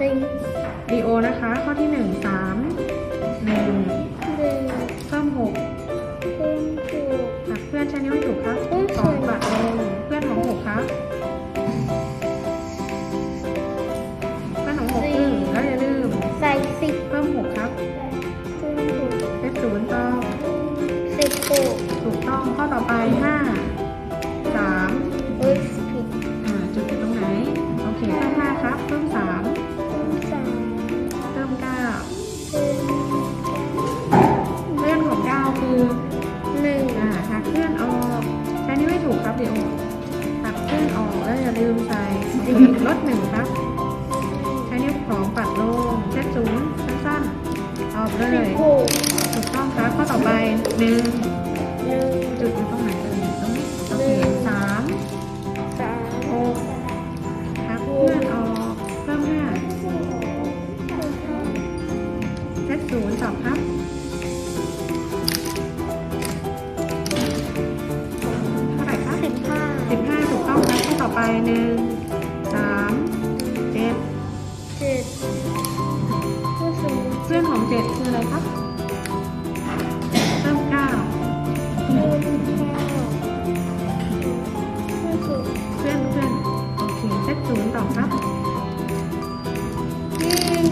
จริงดีโอนะคะ ข้อที่หนึ่งสามหนึ่งหนึ่งเพิ่มหกคูณถูก อะเพื่อนใช้นิ้วให้ถูกครับอืมสองปัดลงเพื่อนของหกครับเพื่อนของหกครึ่งแล้วอย่าลืมใส่สิบเพิ่มหกครับคูณถูกเลขศูนย์ต่อสิบถูกถูกต้องข้อต่อไป เดี๋ยวหักเพื่อนออกแล้วอย่าลืมใส่อเคลดหนึ่งครับ ใช้นิ้วของปัดลงเส้นศูนย์สั้นๆออกเลย ถูกต้องครับข้อต่อไปหนึ่งจุดอยู่ตรงไหนเอ่ยตรงนี้สามสามหกหักเพื่อนออกเพิ่มห้าเส้นศูนย์ตอบค ไปหนึ่งสามเจ็ดเจ็ดเพื่อนของเจ็ดคืออะไรครับเพื่อนเก้าเพื่มเก้าเพิ่เพื่อนเพื่อนโอเคเซตศูนย์ต่อครับหนึ่ง